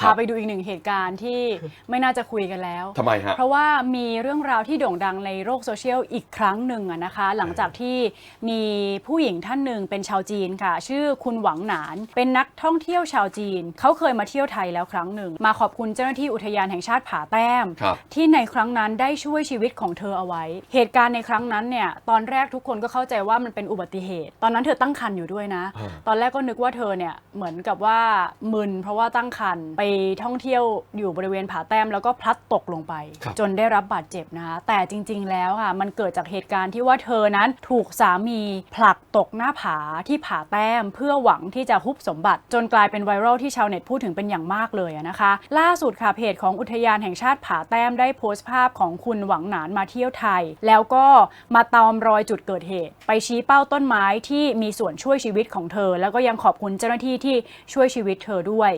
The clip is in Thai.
พาไปดูอีกหนึ่งเหตุการณ์ที่ไม่น่าจะคุยกันแล้ว ทำไมฮะ เพราะว่ามีเรื่องราวที่โด่งดังในโลกโซเชียลอีกครั้งหนึ่งอะนะคะ หลังจากที่มีผู้หญิงท่านหนึ่งเป็นชาวจีนค่ะ ชื่อคุณหวังหนาน เป็นนักท่องเที่ยวชาวจีน เขาเคยมาเที่ยวไทยแล้วครั้งหนึ่ง มาขอบคุณเจ้าหน้าที่อุทยานแห่งชาติผาแต้ม ครับ ที่ในครั้งนั้นได้ช่วยชีวิตของเธอเอาไว้ เหตุการณ์ในครั้งนั้นเนี่ยตอนแรกทุกคนก็เข้าใจว่ามันเป็นอุบัติเหตุ ตอนนั้นเธอตั้งครรภ์อยู่ด้วยนะ อ่า ตอนแรกก็นึกว่าเธอเนี่ยเหมือนกับว่ามึนเพราะว่าตั้งครรภ์ไปท่องเที่ยวอยู่บริเวณผาแต้มแล้วก็พลัดตกลงไปครับจนได้รับบาดเจ็บนะคะแต่จริง ๆ แล้วค่ะมันเกิดจากเหตุการณ์ที่ว่าเธอนั้นถูกสามีผลักตกหน้าผาที่ผาแต้ม เพื่อหวังที่จะฮุบสมบัติ จนกลายเป็นไวรัลที่ชาวเน็ตพูดถึงเป็นอย่างมากเลยอะนะคะ ล่าสุดค่ะเพจของอุทยานแห่งชาติผาแต้มได้โพสต์ภาพของคุณหวังหนานมาเที่ยวไทย แล้วก็มาตามรอยจุดเกิดเหตุ ไปชี้เป้าต้นไม้ที่มีส่วนช่วยชีวิตของเธอ แล้วก็ยังขอบคุณเจ้าหน้าที่ที่ช่วยชีวิตเธอด้วย